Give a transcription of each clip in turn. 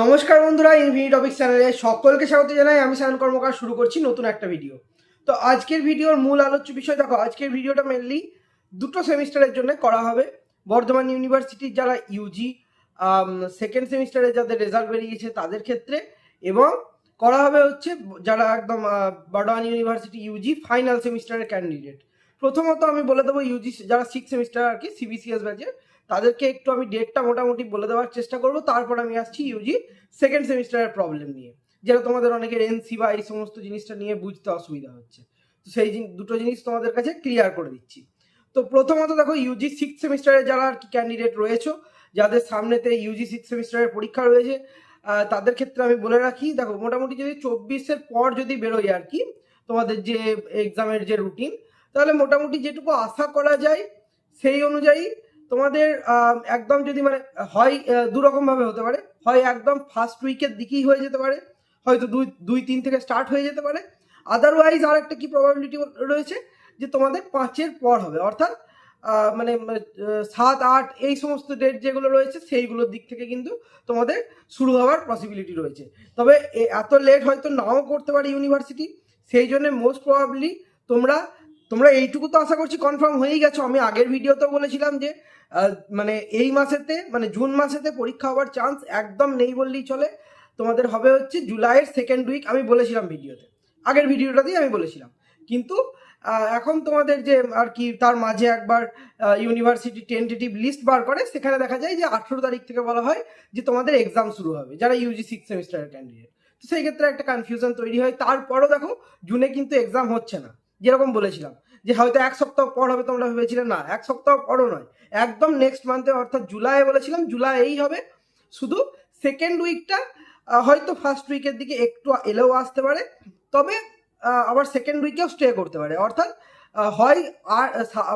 নমস্কার বন্ধুরা infinite topic চ্যানেলে সকলকে স্বাগত জানাই। আমি সায়ন কর্মকার, শুরু করছি নতুন একটা ভিডিও তো আজকের ভিডিওর মূল আলোচ্য বিষয়, দেখো, আজকের ভিডিওটা মেনলি দুটো সেমিস্টারের জন্য করা হবে। বর্ধমান ইউনিভার্সিটির যারা ইউজি সেকেন্ড সেমিস্টারে যাদের রেজাল্ট বেরিয়েছে তাদের ক্ষেত্রে এবং করা হবে হচ্ছে যারা একদম বর্ধমান ইউনিভার্সিটি ইউজি ফাইনাল সেমিস্টারের ক্যান্ডিডেট প্রথমত আমি বলে দেবো ইউজি যারা সিক্স সেমিস্টার আর কি সিবিসিএস ব্যাচের তাদেরকে একটু আমি ডেটটা মোটামুটি বলে দেওয়ার চেষ্টা করব। তারপর আমি আসছি ইউজি সেকেন্ড সেমিস্টারের প্রবলেম নিয়ে। যেটা তোমাদের অনেকের এনসি বা এই সমস্ত জিনিসটা নিয়ে বুঝতে অসুবিধা হচ্ছে। তো সেই দুটো জিনিস তোমাদের কাছে ক্লিয়ার করে দিচ্ছি। তো প্রথমত দেখো ইউজি সিক্স সেমিস্টারে যারা আর কি ক্যান্ডিডেট রয়েছে, যাদের সামনেতে ইউজি সিক্স সেমিস্টারের পরীক্ষা রয়েছে তাদের ক্ষেত্রে আমি বলে রাখি, দেখো, মোটামুটি যদি চব্বিশের পর যদি বেরোয় আর কি, তোমাদের যে এক্সামের যে রুটিন তাহলে মোটামুটি যেটুকু আশা করা যায়, সেই অনুযায়ী তোমাদের একদম যদি মানে হয় আহ, দু রকম ভাবে হতে পারে। হয় একদম ফার্স্ট উইকের দিকেই হয়ে যেতে পারে। হয়তো দুই দুই তিন থেকে স্টার্ট হয়ে যেতে পারে। আদারওয়াইজ আর একটা কি প্রবাবিলিটি রয়েছে? যে তোমাদের পাঁচের পর হবে। অর্থাৎ মানে সাত আট এই সমস্ত ডেট যেগুলো রয়েছে সেইগুলোর দিক থেকে কিন্তু তোমাদের শুরু হওয়ার পসিবিলিটি রয়েছে। তবে এত লেট হয়তো নাও করতে পারে ইউনিভার্সিটি সেই জন্য মোস্ট প্রবাবলি তোমরা তোমরা এইটুকু তো আশা করছি কনফার্ম হয়েই গেছো। আমি আগের ভিডিওতেও বলেছিলাম যে মানে এই মাসেতে মানে জুন মাসেতে পরীক্ষা হওয়ার চান্স একদম নেই বললেই চলে। তোমাদের হবে হচ্ছে জুলাইয়ের সেকেন্ড উইক আমি বলেছিলাম ভিডিওতে। আগের ভিডিওটাতেই আমি বলেছিলাম। কিন্তু এখন তোমাদের যে আর কি তার মাঝে একবার ইউনিভার্সিটি টেন্টেটিভ লিস্ট বার করে, সেখানে দেখা যায় যে আঠেরো তারিখ থেকে বলা হয় যে তোমাদের এক্সাম শুরু হবে, যারা ইউজি সিক্স সেমিস্টারের ক্যান্ডিডেট তো সেই ক্ষেত্রে একটা কনফিউশন তৈরি হয়। তারপরও দেখো, জুনে কিন্তু এক্সাম হচ্ছে না। যেরকম বলেছিলাম, যে হয়তো এক সপ্তাহ পর হবে তোমরা ভেবেছিলে, না, এক সপ্তাহ পরও নয়, একদম নেক্সট মান্থে অর্থাৎ জুলাই বলেছিলাম জুলাই এই হবে। শুধু সেকেন্ড উইকটা হয়তো ফার্স্ট উইকের দিকে একটু এলেও আসতে পারে, তবে আবার সেকেন্ড উইকেও স্টে করতে পারে। অর্থাৎ হয় আর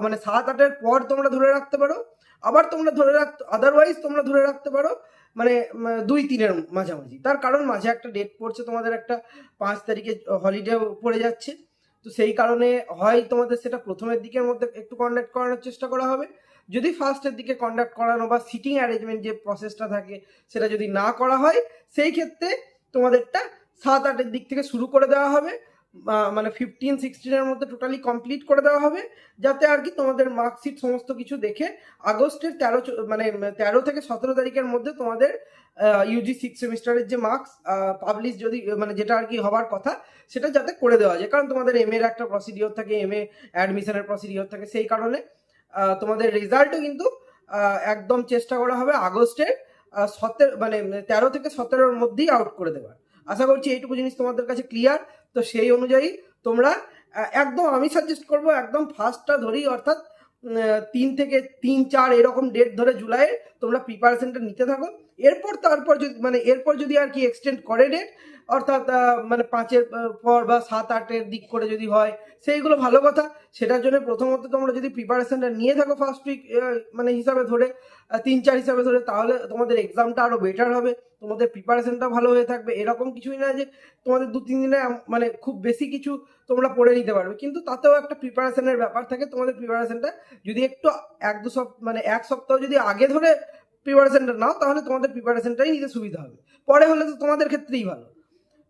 মানে সাত আটের পর তোমরা ধরে রাখতে পারো, আবার তোমরা ধরে রাখতে আদারওয়াইজ তোমরা ধরে রাখতে পারো মানে দুই তিনের মাঝামাঝি। তার কারণ মাঝে একটা ডেট পড়ছে, তোমাদের একটা পাঁচ তারিখে হলিডে পড়ে যাচ্ছে। তো সেই কারণে হয় তোমাদের সেটা প্রথমের দিকের মধ্যে একটু কন্ডাক্ট করানোর চেষ্টা করা হবে। যদি ফার্স্টের দিকে কন্ডাক্ট করানো বা সিটিং অ্যারেঞ্জমেন্ট যে প্রসেসটা থাকে, সেটা যদি না করা হয়, সেই ক্ষেত্রে তোমাদেরটা সাত আটের দিক থেকে শুরু করে দেওয়া হবে। মানে ফিফটিন সিক্সটিনের মধ্যে টোটালি কমপ্লিট করে দেওয়া হবে, যাতে আর কি তোমাদের মার্কশিট সমস্ত কিছু দেখে আগস্টের তেরো মানে তেরো থেকে সতেরো তারিখের মধ্যে তোমাদের ইউজি সিক্স সেমিস্টারের যে মার্কস পাবলিশ যদি মানে যেটা আর কি হবার কথা, সেটা যাতে করে দেওয়া যায়। কারণ তোমাদের এম এর একটা প্রসিডিওর থাকে এম এ অ্যাডমিশনের প্রসিডিওর থাকে, সেই কারণে তোমাদের রেজাল্টও কিন্তু একদম চেষ্টা করা হবে আগস্টের সতেরো মানে তেরো থেকে সতেরোর মধ্যেই আউট করে দেওয়ার। আশা করছি এইটুকু জিনিস তোমাদের কাছে ক্লিয়ার তো সেই অনুযায়ী তোমরা একদম আমি সাজেস্ট করব একদম ফার্স্টটা ধরেই, অর্থাৎ তিন থেকে তিন, চার এরকম ডেট ধরে জুলাইয়ে তোমরা প্রিপারেশনটা নিতে থাকো। এরপর তারপর যদি মানে এরপর যদি আর কি এক্সটেন্ড করে ডেট অর্থাৎ মানে পাঁচের পর বা সাত, আটের দিক করে যদি হয়, সেইগুলো ভালো কথা। সেটার জন্য প্রথমত তোমরা যদি প্রিপারেশনটা নিয়ে থাকো ফার্স্ট উইক মানে হিসাবে ধরে তিন, চার হিসাবে ধরে, তাহলে তোমাদের এক্সামটা আরও বেটার হবে। তোমাদের প্রিপারেশনটা ভালো হয়ে থাকবে। এরকম কিছুই না যে তোমাদের দু, তিন দিনে মানে খুব বেশি কিছু তোমরা পড়ে নিতে পারবে। কিন্তু তাতেও একটা প্রিপারেশনের ব্যাপার থাকে। তোমাদের প্রিপারেশনটা যদি একটু এক, দু সপ্তাহ মানে এক সপ্তাহ যদি আগে ধরে প্রিপারেশনটা নাও, তাহলে তোমাদের প্রিপারেশনটাই নিতে সুবিধা হবে। পরে হলে তো তোমাদের ক্ষেত্রেই ভালো।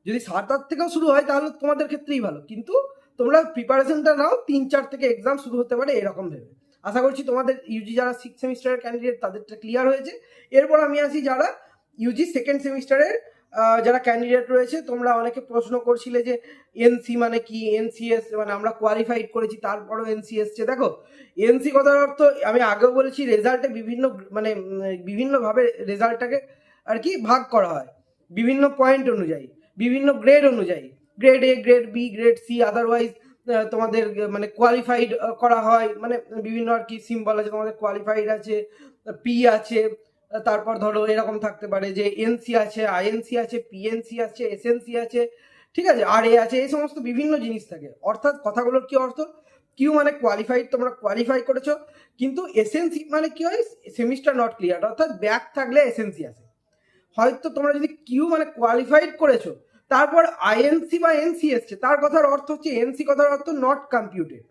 যদি আট থেকেও শুরু হয়, তাহলে তোমাদের ক্ষেত্রেই ভালো। কিন্তু তোমরা প্রিপারেশনটা নাও, তিন চার থেকে এক্সাম শুরু হতে পারে এরকম ভেবে। আশা করছি তোমাদের ইউজি যারা সিক্স সেমিস্টারের ক্যান্ডিডেট তাদেরটা ক্লিয়ার হয়েছে। এরপর আমি আসি যারা ইউজি সেকেন্ড সেমিস্টারের যারা ক্যান্ডিডেট রয়েছে, তোমরা অনেকে প্রশ্ন করছিলে যে এনসি মানে কি? এনসিএস মানে আমরা কোয়ালিফাইড করেছি, তারপরও এনসি এসছে। দেখো এনসি কথার অর্থ আমি আগেও বলেছি রেজাল্টে বিভিন্ন মানে বিভিন্নভাবে রেজাল্টটাকে আর কি ভাগ করা হয়। বিভিন্ন পয়েন্ট অনুযায়ী। বিভিন্ন গ্রেড অনুযায়ী। Grade A grade B grade C otherwise তোমাদের মানে কোয়ালিফাইড করা হয়। মানে বিভিন্ন আর কি সিম্বল আছে, তোমাদের কোয়ালিফাইড আছে পি আছে, তারপর ধরো এরকম থাকতে পারে যে এনসি আছে আইএনসি আছে পিএনসি আছে এসএনসি আছে, ঠিক আছে? আর এ আছে, এই সমস্ত বিভিন্ন জিনিস থাকে। অর্থাৎ কথাগুলোর কি অর্থ? কিউ মানে কোয়ালিফাইড তোমরা কোয়ালিফাই করেছ, কিন্তু এসএনসি মানে কি হয়? সেমিস্টার নট ক্লিয়ার অর্থাৎ ব্যাক থাকলে এসএনসি আছে হয়তো তোমরা যদি কিউ মানে কোয়ালিফাইড করেছ তারপর আইএনসি বা এনসি এসছে তার কথার অর্থ হচ্ছে এনসি কথার অর্থ নট কম্পিউটেড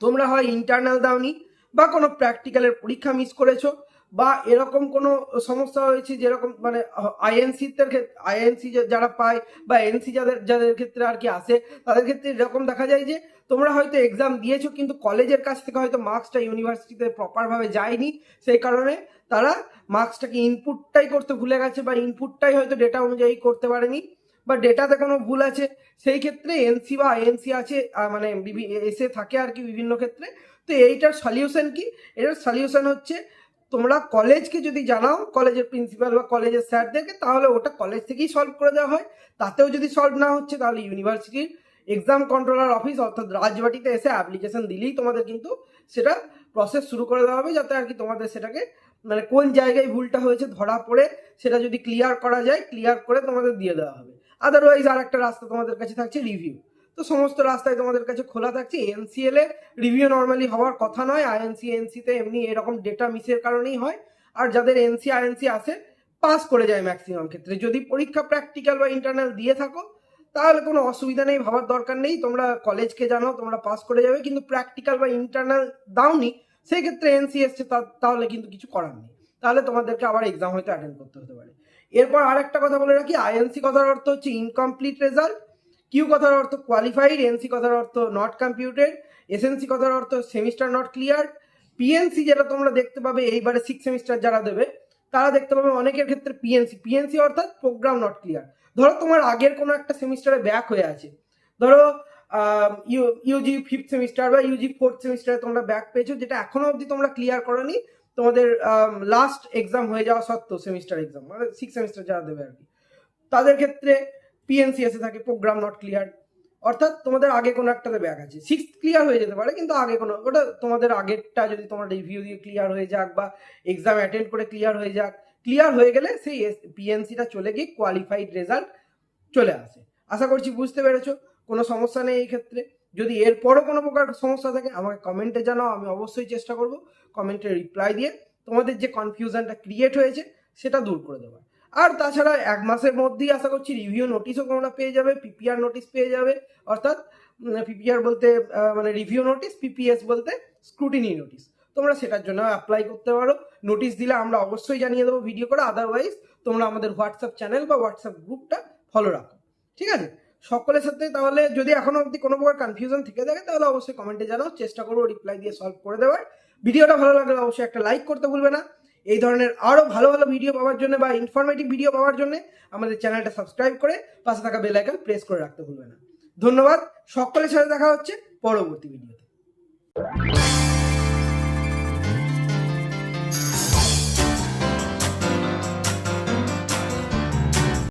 তোমরা হয় ইন্টারনাল দাওনি বা কোনো প্র্যাকটিক্যালের পরীক্ষা মিস করেছ বা এরকম কোনো সমস্যা হয়েছে যেরকম মানে আইএনসিদের ক্ষেত্রে আইএনসি যারা পায় বা এনসি যাদের যাদের ক্ষেত্রে আর কি আসে, তাদের ক্ষেত্রে এরকম দেখা যায় যে তোমরা হয়তো এক্সাম দিয়েছ কিন্তু কলেজের কাছ থেকে হয়তো মার্কসটা ইউনিভার্সিটিতে প্রপারভাবে যায়নি। সেই কারণে তারা মার্কসটাকে ইনপুটটাই করতে ভুলে গেছে বা ইনপুটটাই হয়তো ডেটা অনুযায়ী করতে পারেনি। বা ডেটাতে কোনো ভুল আছে, সেই ক্ষেত্রে এনসি বা আইএনসি আছে মানে এসে থাকে আর কি বিভিন্ন ক্ষেত্রে। তো এইটার সলিউশন কি? এটার সলিউশন হচ্ছে তোমরা কলেজকে যদি জানাও কলেজের প্রিন্সিপাল বা কলেজের স্যারদেরকে তাহলে ওটা কলেজ থেকেই সলভ করে দেওয়া হয়। তাতেও যদি সলভ না হচ্ছে, তাহলে ইউনিভার্সিটির এক্সাম কন্ট্রোলার অফিস অর্থাৎ রাজবাটিতে এসে অ্যাপ্লিকেশন দিলেই তোমাদের কিন্তু সেটা প্রসেস শুরু করে দেওয়া হবে, যাতে আর কি তোমাদের সেটাকে মানে কোন জায়গায় ভুলটা হয়েছে ধরা পড়ে, সেটা যদি ক্লিয়ার করা যায় ক্লিয়ার করে তোমাদের দিয়ে দেওয়া হবে। আদারওয়াইজ আর একটা রাস্তা তোমাদের কাছে থাকছে রিভিউ তো সমস্ত রাস্তায় তোমাদের কাছে খোলা থাকছে এনসিএল এ রিভিউ নর্মালি হওয়ার কথা নয়। আইএনসি এনসিতে এমনি এরকম ডেটা মিসের কারণেই হয়। আর যাদের এনসি আইএনসি আসে পাস করে যায় ম্যাক্সিমাম ক্ষেত্রে। যদি পরীক্ষা প্র্যাকটিক্যাল বা ইন্টারনাল দিয়ে থাকো, তাহলে কোনো অসুবিধা নেই, ভাবার দরকার নেই। তোমরা কলেজকে জানো, তোমরা পাস করে যাবে। কিন্তু প্র্যাকটিক্যাল বা ইন্টারনাল দাওনি সেই ক্ষেত্রে এনসি এসছে তাহলে কিন্তু কিছু করার নেই। তাহলে তোমাদেরকে আবার এক্সাম হয়তো অ্যাটেন্ড করতে হতে পারে। এরপর আরেকটা কথা বলে রাখি আইএনসি কথার অর্থ হচ্ছে ইনকমপ্লিট রেজাল্ট কিউ কথার অর্থ কোয়ালিফাইড এনসি কথার অর্থ নট কম্পিউটেড এসএনসি কথার অর্থ সেমিস্টার নট ক্লিয়ার পিএনসি যেটা তোমরা দেখতে পাবে এইবারে সিক্স সেমিস্টার যারা দেবে, তারা দেখতে পাবে অনেকের ক্ষেত্রে পিএনসি পিএনসি অর্থাৎ প্রোগ্রাম নট ক্লিয়ার ধরো তোমার আগের কোনো একটা সেমিস্টারে ব্যাক হয়ে আছে, ধরো ইউজি ফিফথ সেমিস্টার বা ইউজি ফোর্থ সেমিস্টারে তোমরা ব্যাক পেয়েছ, যেটা এখনও অবধি তোমরা ক্লিয়ার করনি তোমাদের লাস্ট এক্সাম হয়ে যাওয়া সত্ত্বেও সেমিস্টার এক্সাম মানে সিক্স সেমিস্টার যারা দেবে আর কি। তাদের ক্ষেত্রে পিএনসি এসে থাকে প্রোগ্রাম নট ক্লিয়ার অর্থাৎ তোমাদের আগে কোনো একটাতে ব্যাগ আছে সিক্স ক্লিয়ার হয়ে যেতে পারে, কিন্তু আগে কোনো, ওটা তোমাদের আগেরটা যদি তোমার রিভিউ দিয়ে ক্লিয়ার হয়ে যাক বা এক্সাম অ্যাটেন্ড করে ক্লিয়ার হয়ে যাক ক্লিয়ার হয়ে গেলে সেই পিএনসিটা চলে গিয়ে কোয়ালিফাইড রেজাল্ট চলে আসে। আশা করছি বুঝতে পেরেছ, কোনো সমস্যা নেই এই ক্ষেত্রে। যদি এরপরও কোনো প্রকার সমস্যা থাকে, আমাকে কমেন্টে জানাও, আমি অবশ্যই চেষ্টা করব কমেন্টে রিপ্লাই দিয়ে তোমাদের যে কনফিউশনটা ক্রিয়েট হয়েছে, সেটা দূর করে দেওয়ার। আর তাছাড়া এক মাসের মধ্যেই আশা করছি রিভিউ নোটিশও তোমরা পেয়ে যাবে পিপিআর নোটিশ পেয়ে যাবে, অর্থাৎ পিপিআর বলতে মানে রিভিউ নোটিশ পিপিএস বলতে স্ক্রুটিনি নোটিশ তোমরা সেটার জন্য অ্যাপ্লাই করতে পারো। নোটিশ দিলে আমরা অবশ্যই জানিয়ে দেবো ভিডিও করে। আদারওয়াইজ তোমরা আমাদের হোয়াটসঅ্যাপ চ্যানেল বা হোয়াটসঅ্যাপ গ্রুপটা ফলো রাখো। ঠিক আছে? সকলের সাথে তাহলে যদি এখনও অবধি কোনো প্রকার কনফিউশন থেকে থাকে, তাহলে অবশ্যই কমেন্টে জানাও, চেষ্টা করব রিপ্লাই দিয়ে সলভ করে দেওয়ার। ভিডিওটা ভালো লাগলে অবশ্যই একটা লাইক করতে ভুলবে না। এই ধরনের আরও ভালো ভালো ভিডিও পাওয়ার জন্য বা ইনফরমেটিভ ভিডিও পাওয়ার জন্য আমাদের চ্যানেলটা সাবস্ক্রাইব করে পাশে থাকা বেল আইকন প্রেস করে রাখতে ভুলবে না। ধন্যবাদ, সকলের সাথে দেখা হচ্ছে পরবর্তী ভিডিওতে